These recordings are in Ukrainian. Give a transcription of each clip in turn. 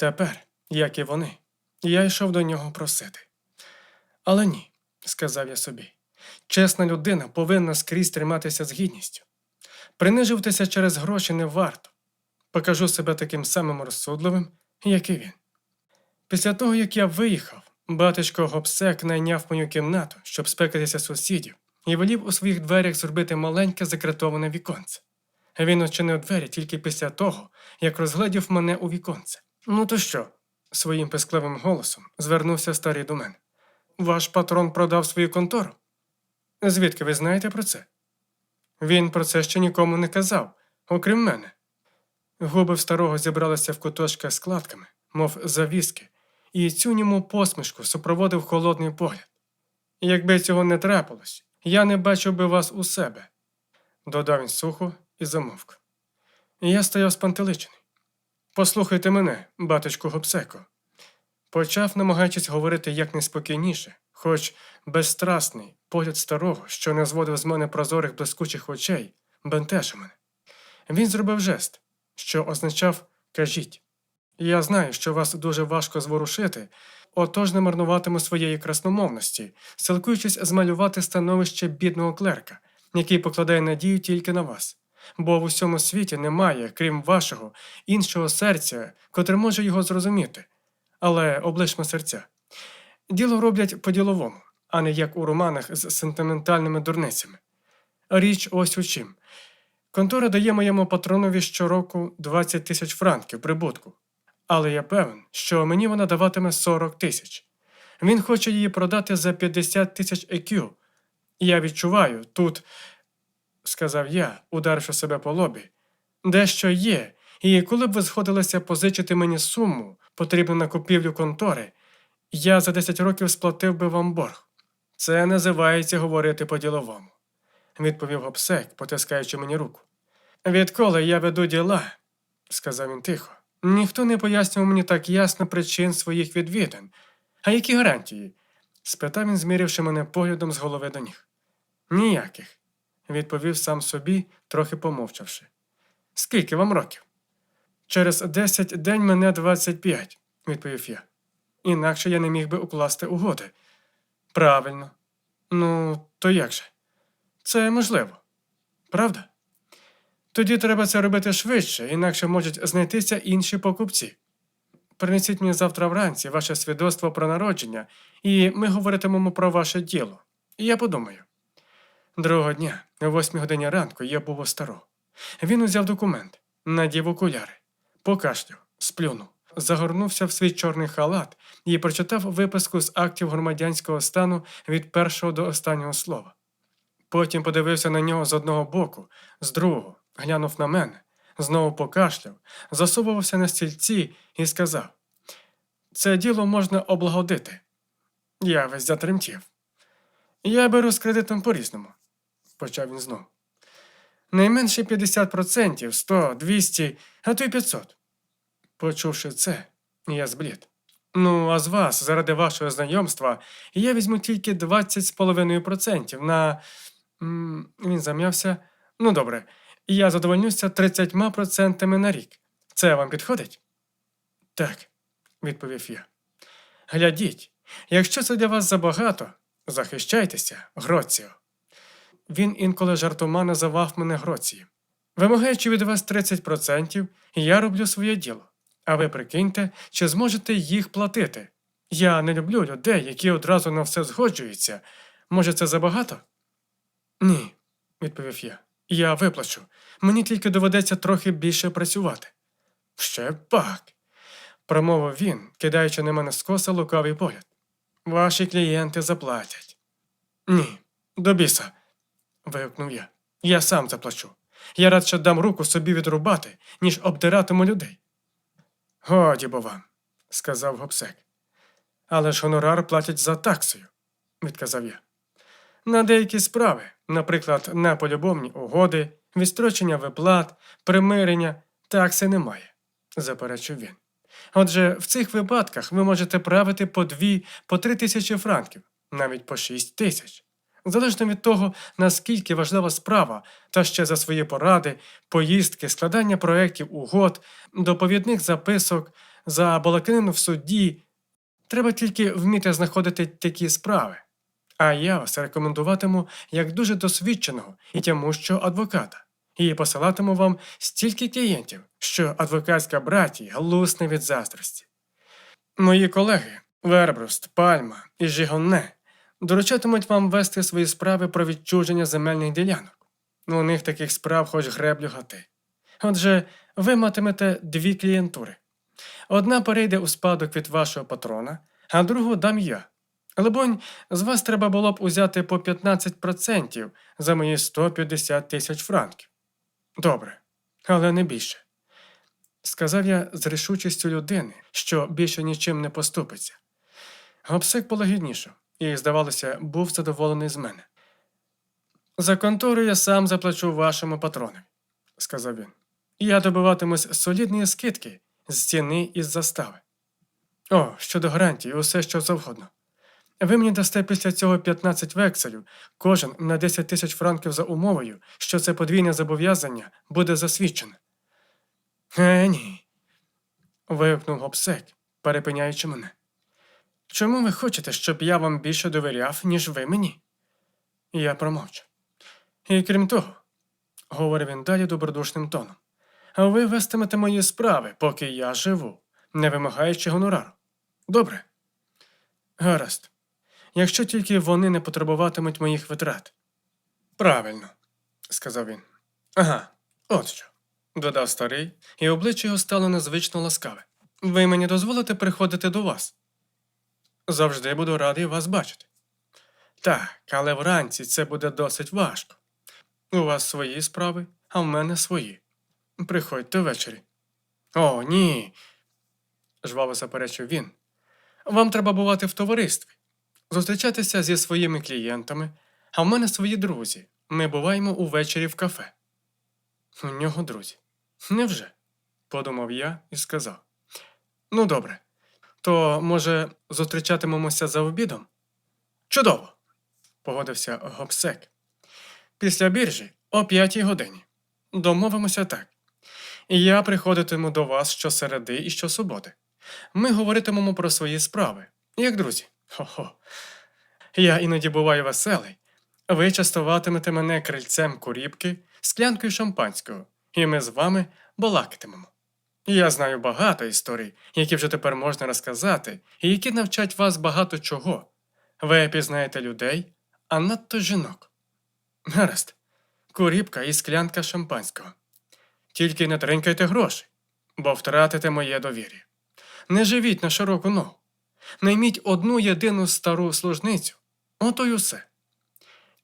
Тепер, як і вони, я йшов до нього просити. Але ні, сказав я собі. Чесна людина повинна скрізь триматися з гідністю. Принижуватися через гроші не варто. Покажу себе таким самим розсудливим, як і він. Після того, як я виїхав, батечко Гобсек найняв мою кімнату, щоб спекатися сусідів, і волів у своїх дверях зробити маленьке закритоване віконце. Він очинив двері тільки після того, як розгледів мене у віконце. Ну то що? своїм пискливим голосом звернувся старий до мене. Ваш патрон продав свою контору? Звідки ви знаєте про це? Він про це ще нікому не казав, окрім мене. Губи в старого зібралися в куточках складками, мов завіски, і цю ньому посмішку супроводив холодний погляд. Якби цього не трапилось, я не бачив би вас у себе, додав він сухо і замовк. Я стояв спантеличений. Послухайте мене, батечку Гобсеко. Почав, намагаючись говорити якнайспокійніше, хоч безстрасний погляд старого, що не зводив з мене прозорих блискучих очей, бентежив мене. Він зробив жест, що означав кажіть. Я знаю, що вас дуже важко зворушити, отож не марнуватиму своєї красномовності, силкуючись змалювати становище бідного клерка, який покладає надію тільки на вас. Бо в усьому світі немає, крім вашого, іншого серця, котре може його зрозуміти. Але облишмо серця. Діло роблять по-діловому, а не як у романах з сентиментальними дурницями. Річ ось у чим. Контора дає моєму патронові щороку 20 тисяч франків прибутку, але я певен, що мені вона даватиме 40 тисяч. Він хоче її продати за 50 тисяч екю. Я відчуваю тут, сказав я, ударивши себе по лобі, дещо є, і коли б ви зходилися позичити мені суму, потрібну на купівлю контори, я за 10 років сплатив би вам борг. Це називається говорити по-діловому, відповів Гобсек, потискаючи мені руку. Відколи я веду діла, сказав він тихо, ніхто не пояснював мені так ясно причин своїх відвідин. А які гарантії? спитав він, зміривши мене поглядом з голови до ніг. Ніяких, відповів сам собі, трохи помовчавши. Скільки вам років? Через десять день мене 25, відповів я. Інакше я не міг би укласти угоди. Правильно. Ну, то як же? Це можливо. Правда? Тоді треба це робити швидше, інакше можуть знайтися інші покупці. Принесіть мені завтра вранці ваше свідоцтво про народження, і ми говоритимемо про ваше діло. І я подумаю. Другого дня, о восьмій годині ранку, я був у старого. Він узяв документ, надів окуляри, покашляв, сплюнув, загорнувся в свій чорний халат і прочитав виписку з актів громадянського стану від першого до останнього слова. Потім подивився на нього з одного боку, з другого, глянув на мене, знову покашляв, засовувався на стільці і сказав: Це діло можна облагодити. Я весь затремтів. Я беру з кредитом по-різному, почав він знову. Найменше 50%, 100, 200, а то й 500. Почувши це, я зблід. Ну, а з вас, заради вашого знайомства, я візьму тільки 20,5% на. Він зам'явся. Ну, добре, я задовольнюся 30% на рік. Це вам підходить? Так, відповів я. Глядіть, якщо це для вас забагато, захищайтеся, Гроціо. Він інколи жартома називав мене Гроцієм. Вимагаючи від вас 30%, я роблю своє діло. А ви прикиньте, чи зможете їх платити. Я не люблю людей, які одразу на все згоджуються. Може, це забагато? Ні, відповів я. Я виплачу. Мені тільки доведеться трохи більше працювати. Ще пак, промовив він, кидаючи на мене скоса лукавий погляд. Ваші клієнти заплатять. Ні, до біса. Вигукнув я. Я сам заплачу. Я радше дам руку собі відрубати, ніж обдиратиму людей. Годі бо вам, сказав Гобсек. Але ж гонорар платять за таксою, відказав я. На деякі справи, наприклад, на полюбовні угоди, відстрочення виплат, примирення, такси немає, заперечив він. Отже, в цих випадках ви можете правити по дві, по три тисячі франків, навіть по шість тисяч. Залежно від того, наскільки важлива справа, та ще за свої поради, поїздки, складання проєктів угод, доповідних записок, За балаканину в суді треба тільки вміти знаходити такі справи. А я вас рекомендуватиму як дуже досвідченого і тямущого адвоката, і посилатиму вам стільки клієнтів, що адвокатська братія лусне від заздрості. Мої колеги Вербруст, Пальма і Жігонне доручатимуть вам вести свої справи про відчуження земельних ділянок. У них таких справ хоч греблю гати. Отже, ви матимете дві клієнтури. Одна перейде у спадок від вашого патрона, а другу дам я. Либонь, з вас треба було б узяти по 15% за мої 150 тисяч франків. Добре, але не більше. Сказав я з рішучістю людини, що більше нічим не поступиться. Гопсик полагіднішав і, здавалося, був задоволений з мене. За контору я сам заплачу вашому патронові, сказав він. Я добиватимусь солідної скидки з ціни із застави. О, щодо гарантій, усе що завгодно. Ви мені дасте після цього 15 векселів, кожен на 10 тисяч франків за умовою, що це подвійне зобов'язання буде засвідчене. Е, ні. вигукнув гопсек, перепиняючи мене. Чому ви хочете, щоб я вам більше довіряв, ніж ви мені? Я промовчав. І крім того, говорив він далі добродушним тоном, ви вестимете мої справи, поки я живу, не вимагаючи гонорару. Добре? Гаразд. Якщо тільки вони не потребуватимуть моїх витрат. Правильно, сказав він. Ага, от що. додав старий, і обличчя його стало незвично ласкаве. Ви мені дозволите приходити до вас? Завжди буду радий вас бачити. Так, але вранці це буде досить важко. У вас свої справи, а в мене свої. Приходьте ввечері. О, ні. жваво заперечив він. Вам треба бувати в товаристві, зустрічатися зі своїми клієнтами, а в мене свої друзі. Ми буваємо увечері в кафе. У нього друзі. Невже? подумав я і сказав. Ну, добре. То, може, зустрічатимемося за обідом? Чудово! погодився Гобсек. Після біржі о п'ятій годині. Домовимося так. Я приходитиму до вас щосереди і щосуботи. Ми говоритимемо про свої справи, як друзі. Хо-хо. Я іноді буваю веселий. Ви частуватимете мене крильцем куріпки, склянкою шампанського, і ми з вами балакатимемо. Я знаю багато історій, які вже тепер можна розказати, і які навчать вас багато чого. Ви пізнаєте людей, а надто жінок. Гаразд, куріпка і склянка шампанського. Тільки не тринкайте гроші, бо втратите моє довір'я. Не живіть на широку ногу. Найміть одну єдину стару служницю. Ото й усе.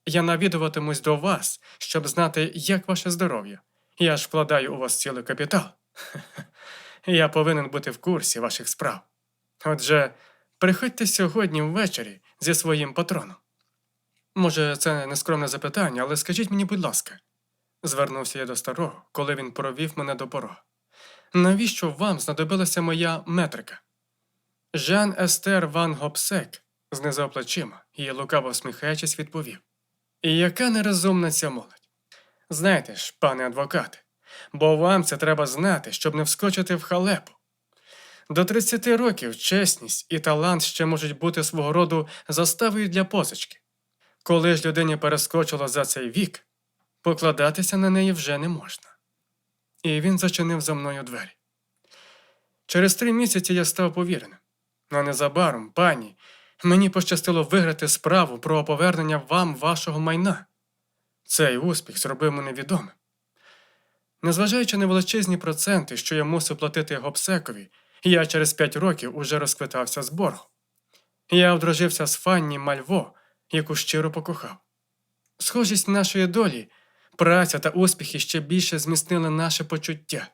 Я навідуватимусь до вас, щоб знати, як ваше здоров'я. Я ж вкладаю у вас цілий капітал. Я повинен бути в курсі ваших справ. Отже, приходьте сьогодні ввечері зі своїм патроном. Може, це нескромне запитання, але скажіть мені, будь ласка, звернувся я до старого, коли він провів мене до порога. Навіщо вам знадобилася моя метрика? Жан Естер Ван Гопсек знизав плечима і, лукаво всміхаючись, відповів. Яка нерозумна ця молодь. Знаєте ж, пане адвокате, бо вам це треба знати, щоб не вскочити в халепу. До 30 років чесність і талант ще можуть бути свого роду заставою для позички. Коли ж людині перескочило за цей вік, покладатися на неї вже не можна. І він зачинив за мною двері. Через три місяці я став повіреним. А незабаром, пані, мені пощастило виграти справу про повернення вам вашого майна. Цей успіх зробив мене відомим. Незважаючи на величезні проценти, що я мусив платити гопсекові, я через п'ять років уже розквитався з боргу. Я одружився з Фанні Мальво, яку щиро покохав. Схожість нашої долі, праця та успіхи ще більше зміцнили наше почуття.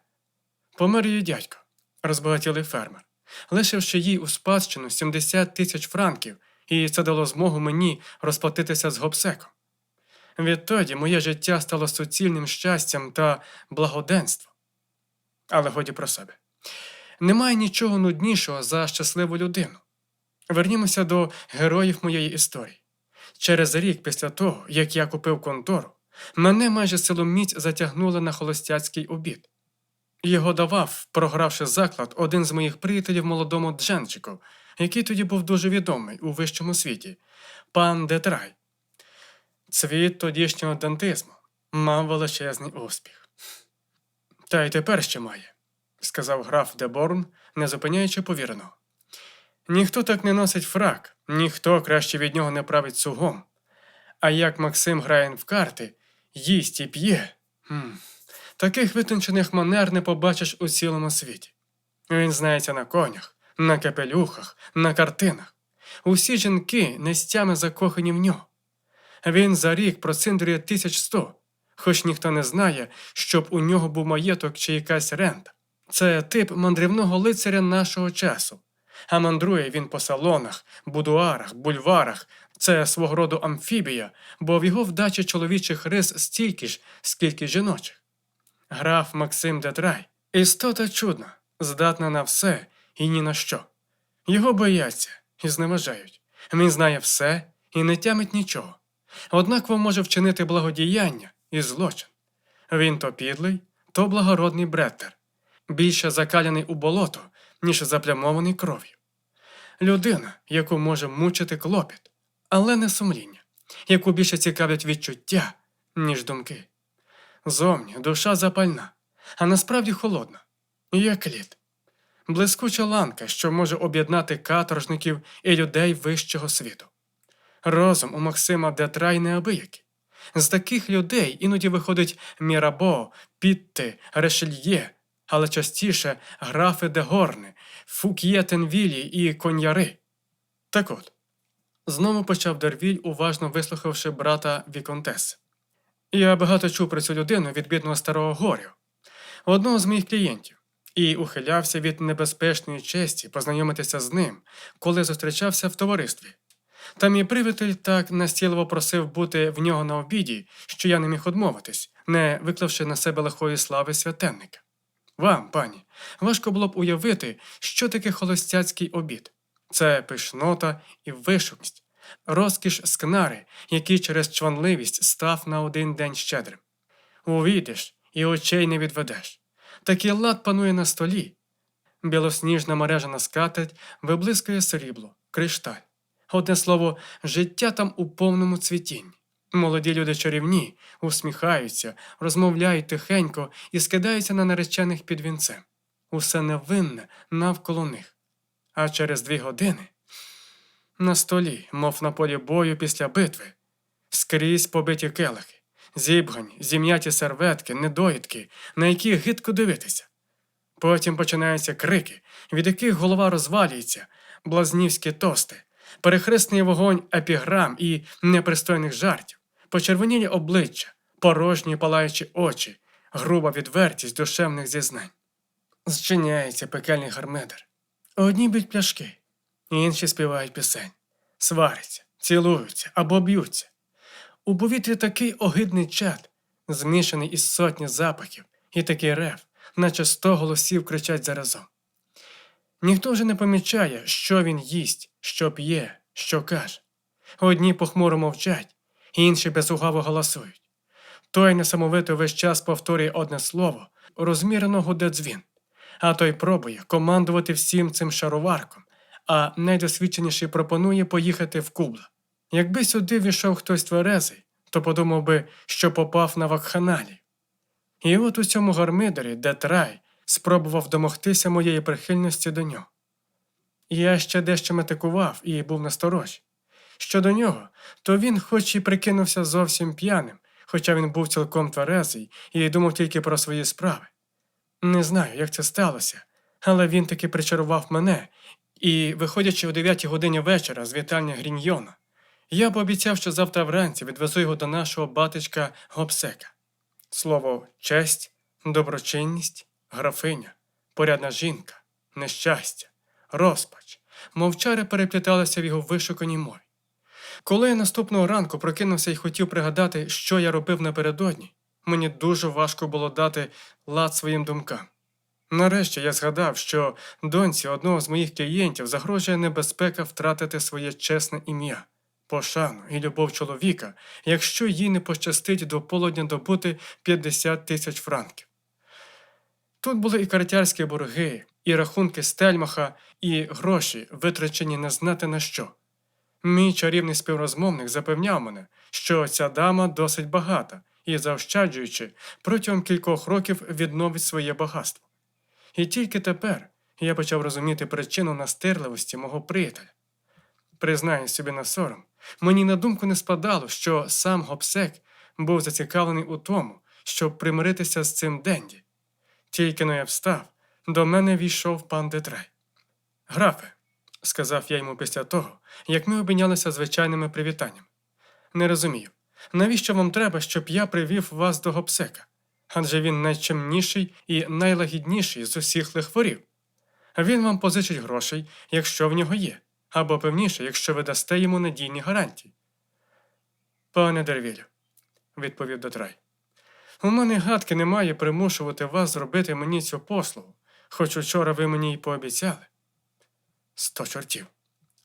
Помер її дядько, розбагатілий фермер, лишивши їй у спадщину 70 тисяч франків, і це дало змогу мені розплатитися з гопсеком. Відтоді моє життя стало суцільним щастям та благоденством. Але годі про себе. Немає нічого нуднішого за щасливу людину. Вернімося до героїв моєї історії. Через рік після того, як я купив контору, мене майже силоміць затягнули на холостяцький обід. Його давав, програвши заклад, один з моїх приятелів молодому Дженчику, який тоді був дуже відомий у вищому світі, пан Детрай. Цвіт тодішнього дантизму мав величезний успіх. Та й тепер ще має, сказав граф Деборн, не зупиняючи повіреного. Ніхто так не носить фрак, ніхто краще від нього не править сугом. А як Максим грає в карти, їсть і п'є. Хм. Таких витончених манер не побачиш у цілому світі. Він знається на конях, на капелюхах, на картинах. Усі жінки нестями закохані в нього. Він за рік проциндрює тисяч сто, хоч ніхто не знає, щоб у нього був маєток чи якась рента. Це тип мандрівного лицаря нашого часу. А мандрує він по салонах, будуарах, бульварах. Це свого роду амфібія, бо в його вдачі чоловічих рис стільки ж, скільки жіночих. Граф Максим Детрай істота чудна, здатна на все і ні на що. Його бояться і зневажають. Він знає все і не тямить нічого. Однаково може вчинити благодіяння і злочин. Він то підлий, то благородний бретер, більше закаляний у болото, ніж заплямований кров'ю. Людина, яку може мучити клопіт, але не сумління, яку більше цікавлять відчуття, ніж думки. Зовні душа запальна, а насправді холодна, як лід. Блискуча ланка, що може об'єднати каторжників і людей вищого світу. Розум у Максима Детрай неабиякий. З таких людей іноді виходить Мірабо, Пітти, Решельє, але частіше графи де Горни, Фук'єтенвілі і Коньяри. Так от, знову почав Дервіль, уважно вислухавши брата Віконтес. Я багато чув про цю людину від бідного старого горю, одного з моїх клієнтів, і ухилявся від небезпечної честі познайомитися з ним, коли зустрічався в товаристві. Та мій привитель так настійливо просив бути в нього на обіді, що я не міг одмовитись, не виклавши на себе лихої слави святенника. Вам, пані, важко було б уявити, що таке холостяцький обід. Це пишнота і вишукність, розкіш скнари, який через чванливість став на один день щедрим. Увійдеш і очей не відведеш. Такий лад панує на столі. Білосніжна мережана скатерть виблискує срібло, кришталь. Одне слово, життя там у повному цвітінні. Молоді люди чарівні, усміхаються, розмовляють тихенько і скидаються на наречених під вінцем. Усе невинне навколо них. А через дві години на столі, мов на полі бою після битви, скрізь побиті келихи, зібгані, зім'яті серветки, недоїдки, на які гидко дивитися. Потім починаються крики, від яких голова розвалюється, блазнівські тости, перехресний вогонь епіграм і непристойних жартів, почервонілі обличчя, порожні палаючі очі, груба відвертість душевних зізнань. Зчиняється пекельний гармидер. Одні б'ють пляшки, інші співають пісень, сваряться, цілуються або б'ються. У повітрі такий огидний чад, змішаний із сотні запахів, і такий рев, наче сто голосів кричать заразом. Ніхто вже не помічає, що він їсть, що п'є, що каже. Одні похмуро мовчать, інші безугаво голосують. Той несамовито весь час повторює одне слово, розмірено гуде дзвін, а той пробує командувати всім цим шароварком, а найдосвідченіший пропонує поїхати в кубла. Якби сюди війшов хтось тверезий, то подумав би, що попав на вакханалію. І от у цьому гармидері, де трай, спробував домогтися моєї прихильності до нього. Я ще дещо метикував і був насторожі. Щодо нього, то він, хоч і прикинувся зовсім п'яним, хоча він був цілком тверезий і думав тільки про свої справи. Не знаю, як це сталося, але він таки причарував мене, і, виходячи о 9 годині вечора з вітальня Гріньйона, я пообіцяв, що завтра вранці відвезу його до нашого батечка Гобсека. Слово честь, доброчинність, графиня, порядна жінка, нещастя, розпач, мовчари перепліталися в його вишуканій мові. Коли я наступного ранку прокинувся і хотів пригадати, що я робив напередодні, мені дуже важко було дати лад своїм думкам. Нарешті я згадав, що доньці одного з моїх клієнтів загрожує небезпека втратити своє чесне ім'я, пошану і любов чоловіка, якщо їй не пощастить до полудня добути 50 тисяч франків. Тут були і картярські борги, і рахунки стельмаха, і гроші, витрачені не знати на що. Мій чарівний співрозмовник запевняв мене, що ця дама досить багата і, заощаджуючи, протягом кількох років відновить своє багатство. І тільки тепер я почав розуміти причину настирливості мого приятеля. Признаюсь собі на сором, мені на думку не спадало, що сам Гобсек був зацікавлений у тому, щоб примиритися з цим Денді. Тільки но я встав, до мене війшов пан Детрай. Графе, сказав я йому після того, як ми обмінялися звичайними привітаннями. Не розумію, навіщо вам треба, щоб я привів вас до Гобсека? Адже він найчемніший і найлагідніший з усіх лихворів. Він вам позичить грошей, якщо в нього є, або певніше, якщо ви дасте йому надійні гарантії. Пане Дервілю, відповів Дотрай, у мене гадки немає примушувати вас зробити мені цю послугу, хоч учора ви мені й пообіцяли. Сто чортів.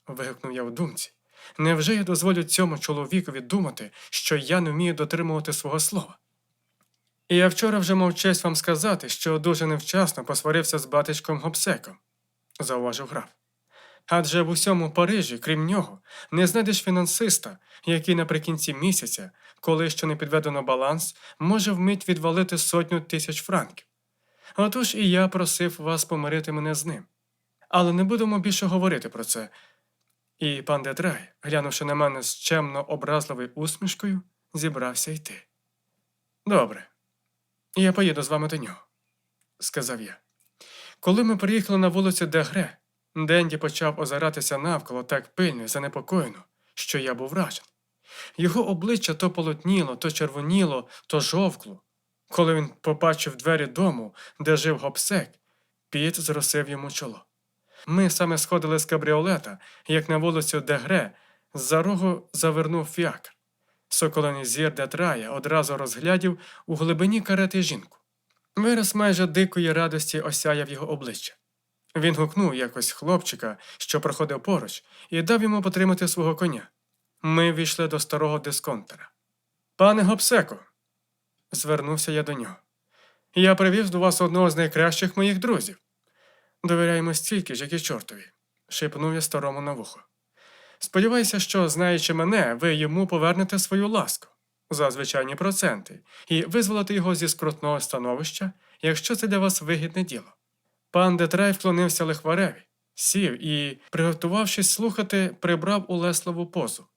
вигукнув я в думці. Невже я дозволю цьому чоловікові думати, що я не вмію дотримувати свого слова? І я вчора вже мав честь вам сказати, що дуже невчасно посварився з батечком Гобсеком, зауважив граф. Адже в усьому Парижі, крім нього, не знайдеш фінансиста, який наприкінці місяця, коли ще не підведено баланс, може вмить відвалити сотню тисяч франків. Отож і я просив вас помирити мене з ним. Але не будемо більше говорити про це. І пан Детрай, глянувши на мене з чемно образливою усмішкою, зібрався йти. Добре, я поїду з вами до нього, сказав я. Коли ми приїхали на вулицю Дегре, Денді почав озиратися навколо так пильно і занепокоєно, що я був вражений. Його обличчя то полотніло, то червоніло, то жовкло. Коли він побачив двері дому, де жив гопсек, піт зросив йому чоло. Ми саме сходили з кабріолета, як на вулицю Дегре, з-за рогу завернув фіакр. Соколиний зір Детрая одразу розглядів у глибині карети жінку. Вираз майже дикої радості осяяв його обличчя. Він гукнув якось хлопчика, що проходив поруч, і дав йому потримати свого коня. Ми війшли до старого дисконтера. Пане Гопсеко, звернувся я до нього. Я привіз до вас одного з найкращих моїх друзів. Довіряємо стільки ж, як і чортові, шепнув я старому на вухо. Сподіваюся, що, знаючи мене, ви йому повернете свою ласку за звичайні проценти і визволите його зі скрутного становища, якщо це для вас вигідне діло. Пан Детрай вклонився лихвареві, сів і, приготувавшись слухати, прибрав улесливу позу.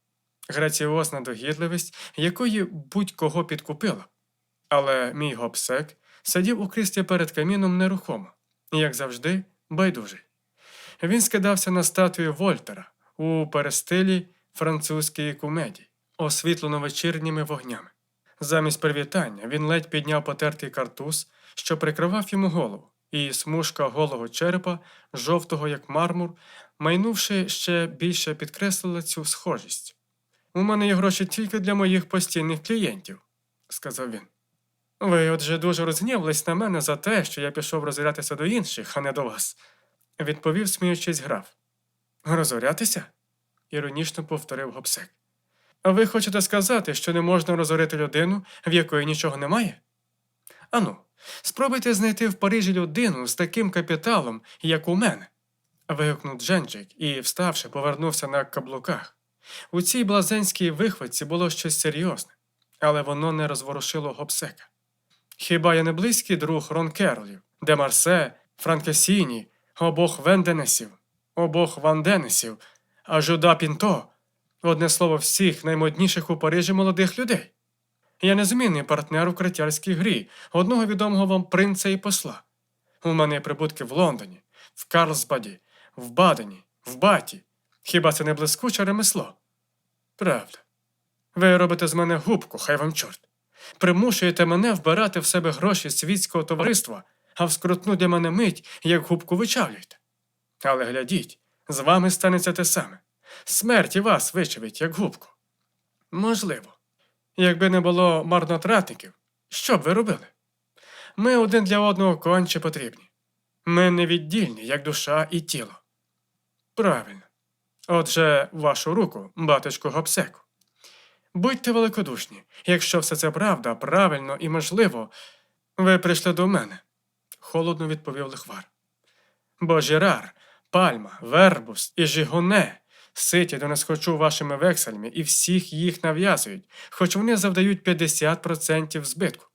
Граціозна догідливість, якої будь-кого підкупила. Але мій гопсек сидів у кріслі перед каміном нерухомо, і, як завжди, байдужий. Він скидався на статую Вольтера у перестилі французької комедії, освітлено вечірніми вогнями. Замість привітання він ледь підняв потертий картуз, що прикривав йому голову, і смужка голого черепа, жовтого як мармур, майнувши ще більше підкреслила цю схожість. У мене є гроші тільки для моїх постійних клієнтів, сказав він. Ви отже дуже розгнівались на мене за те, що я пішов розорятися до інших, а не до вас, відповів, сміючись граф. Розорятися? іронічно повторив гопсек. А ви хочете сказати, що не можна розорити людину, в якої нічого немає? Ану, спробуйте знайти в Парижі людину з таким капіталом, як у мене. вигукнув Дженджик і, вставши, повернувся на каблуках. У цій блазенській вихватці було щось серйозне, але воно не розворушило гопсека. Хіба я не близький друг Рон Керлів, де Марсе, Франкесіні, обох Венденесів, обох Ванденесів, а Жуда Пінто, одне слово всіх наймодніших у Парижі молодих людей. Я незмінний партнер у критярській грі, одного відомого вам принца і посла. У мене прибутки в Лондоні, в Карлсбаді, в Бадені, в Баті. Хіба це не блискуче ремесло? Правда. Ви робите з мене губку, хай вам чорт. Примушуєте мене вбирати в себе гроші світського товариства, а в скрутну для мене мить, як губку вичавлюєте. Але глядіть, з вами станеться те саме. Смерть і вас вичавить, як губку. Можливо. Якби не було марнотратників, що б ви робили? Ми один для одного конче потрібні. Ми невіддільні, як душа і тіло. Правильно. Отже, вашу руку, батечку Гопсеку. Будьте великодушні, якщо все це правда, правильно і можливо, ви прийшли до мене. холодно відповів лихвар. Бо Жерар, Пальма, Вербус і Жігоне ситі до нас хочу вашими векселями і всіх їх нав'язують, хоч вони завдають 50% збитку.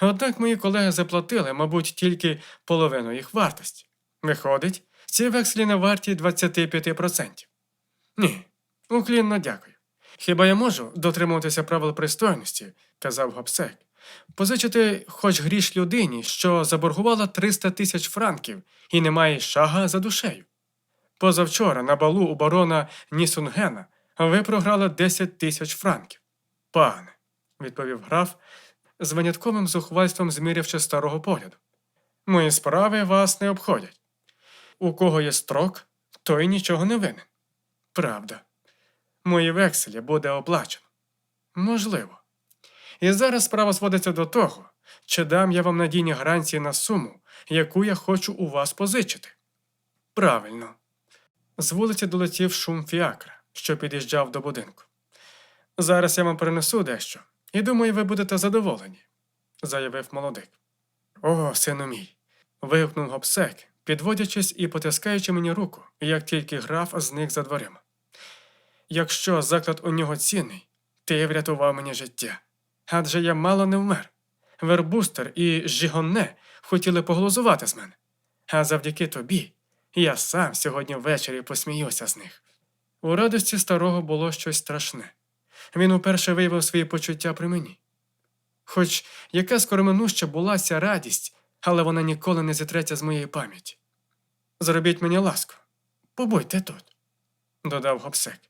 Однак мої колеги заплатили, мабуть, тільки половину їх вартості. Виходить, ці векселі не варті 25%. Ні, уклінно дякую. Хіба я можу дотримуватися правил пристойності, казав Гобсек, позичити хоч гріш людині, що заборгувала 300 тисяч франків і не має шага за душею. Позавчора на балу у барона Нісунгена ви програли 10 тисяч франків. Пане, відповів граф, з винятковим зухвальством змірявши старого погляду. Мої справи вас не обходять. У кого є строк, той нічого не винен. Правда. Мої векселі буде оплачено. Можливо. І зараз справа зводиться до того, чи дам я вам надійні гарантії на суму, яку я хочу у вас позичити. Правильно. З вулиці долетів шум фіакра, що під'їжджав до будинку. Зараз я вам принесу дещо, і думаю, ви будете задоволені, заявив молодик. О, сину мій. вигукнув гопсек, підводячись і потискаючи мені руку, як тільки граф зник за дверима. Якщо заклад у нього цінний, ти врятував мені життя. Адже я мало не вмер. Вербустер і Жігонне хотіли поглузувати з мене. А завдяки тобі я сам сьогодні ввечері посміюся з них. У радості старого було щось страшне. Він уперше виявив свої почуття при мені. Хоч яка скороминуща була ця радість, але вона ніколи не зітреться з моєї пам'яті. Зробіть мені ласку, побудьте тут, додав Гобсек.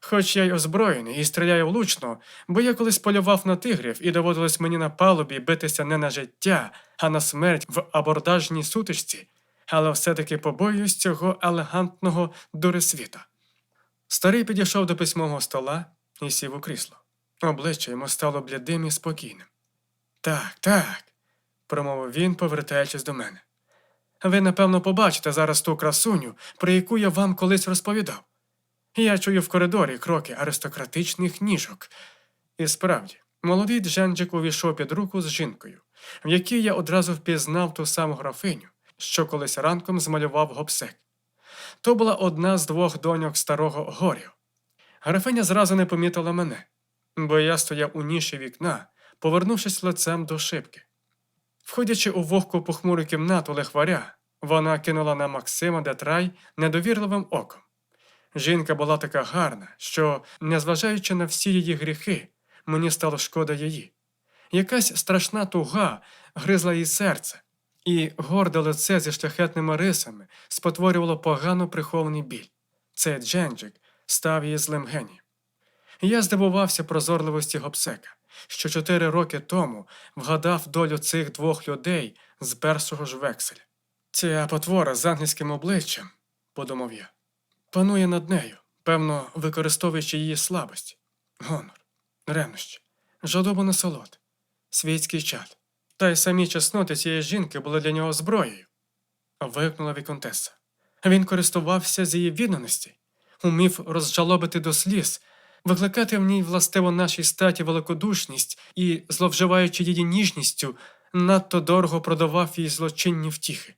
Хоч я й озброєний і стріляю влучно, бо я колись полював на тигрів і доводилось мені на палубі битися не на життя, а на смерть в абордажній сутичці, але все-таки побоююсь цього елегантного дуресвіта. Старий підійшов до письмового стола і сів у крісло. Обличчя йому стало блідим і спокійним. Так, так, промовив він, повертаючись до мене. Ви, напевно, побачите зараз ту красуню, про яку я вам колись розповідав. Я чую в коридорі кроки аристократичних ніжок. І справді, молодий Дженджик увійшов під руку з жінкою, в якій я одразу впізнав ту саму графиню, що колись ранком змалював гопсек. То була одна з двох доньок старого горю. Графиня зразу не помітила мене, бо я стояв у ніші вікна, повернувшись лицем до шибки. Входячи у вогку похмуру кімнату лихваря, вона кинула на Максима Детрай недовірливим оком. Жінка була така гарна, що, незважаючи на всі її гріхи, мені стало шкода її. Якась страшна туга гризла їй серце, і горде лице зі шляхетними рисами спотворювало погано прихований біль. Цей Дженджик став її злим генієм. Я здивувався прозорливості Гобсека, що чотири роки тому вгадав долю цих двох людей з першого ж векселя. Ця потвора з ангельським обличчям, подумав я, панує над нею, певно, використовуючи її слабості, гонор, ревнощі, жадобу насолод, світський чад. Та й самі чесноти цієї жінки були для нього зброєю. Вигукнула Віконтеса. Він користувався з її відданості, умів розжалобити до сліз, викликати в ній властиво нашій статі великодушність і, зловживаючи її ніжністю, надто дорого продавав їй злочинні втіхи.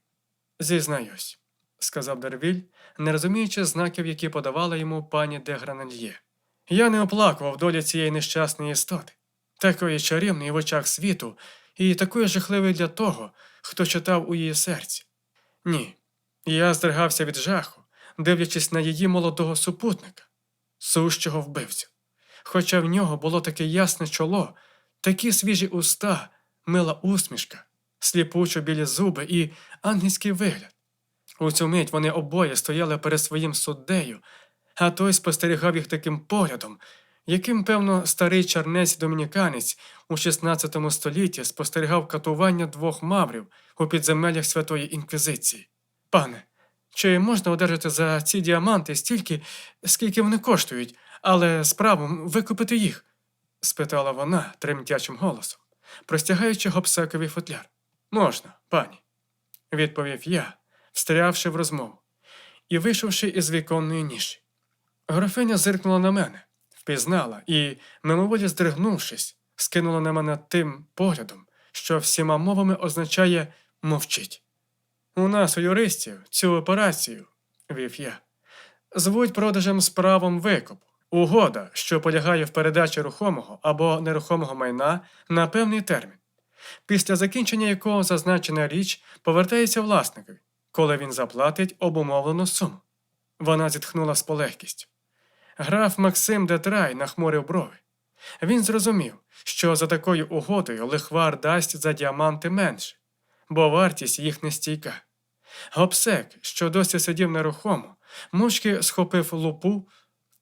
Зізнаюсь, сказав Дервіль, не розуміючи знаків, які подавала йому пані де Гранельє. Я не оплакував долі цієї нещасної істоти, такої чарівної в очах світу і такої жахливої для того, хто читав у її серці. Ні, я здригався від жаху, дивлячись на її молодого супутника, сущого вбивцю. Хоча в нього було таке ясне чоло, такі свіжі уста, мила усмішка, сліпучо білі зуби і ангельський вигляд. У цю мить вони обоє стояли перед своїм суддею, а той спостерігав їх таким поглядом, яким, певно, старий чернець домініканець у XVI столітті спостерігав катування двох маврів у підземеллях Святої Інквізиції. Пане, чи можна одержати за ці діаманти стільки, скільки вони коштують, але з викупити їх? спитала вона тремтячим голосом, простягаючи гопсековий футляр. Можна, пані, відповів я, встрявши в розмову і вийшовши із віконної ніші. Графиня зиркнула на мене, впізнала і, мимоволі здригнувшись, скинула на мене тим поглядом, що всіма мовами означає мовчить. У нас у юристів цю операцію, вів я, звуть продажем з правом викупу. Угода, що полягає в передачі рухомого або нерухомого майна на певний термін, після закінчення якого зазначена річ повертається власникові, коли він заплатить обумовлену суму. Вона зітхнула з полегкістю. Граф Максим Детрай нахмурив брови. Він зрозумів, що за такою угодою лихвар дасть за діаманти менше, бо вартість їх нестійка. Гобсек, що досі сидів нерухомо, мовчки схопив лупу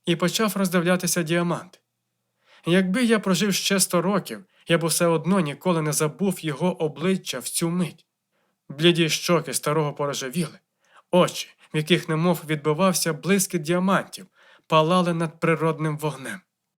і почав роздивлятися діаманти. Якби я прожив ще сто років, я б усе одно ніколи не забув його обличчя в цю мить. Бліді щоки старого порожевіли, очі, в яких немов відбивався блискіт діамантів, палали над природним вогнем.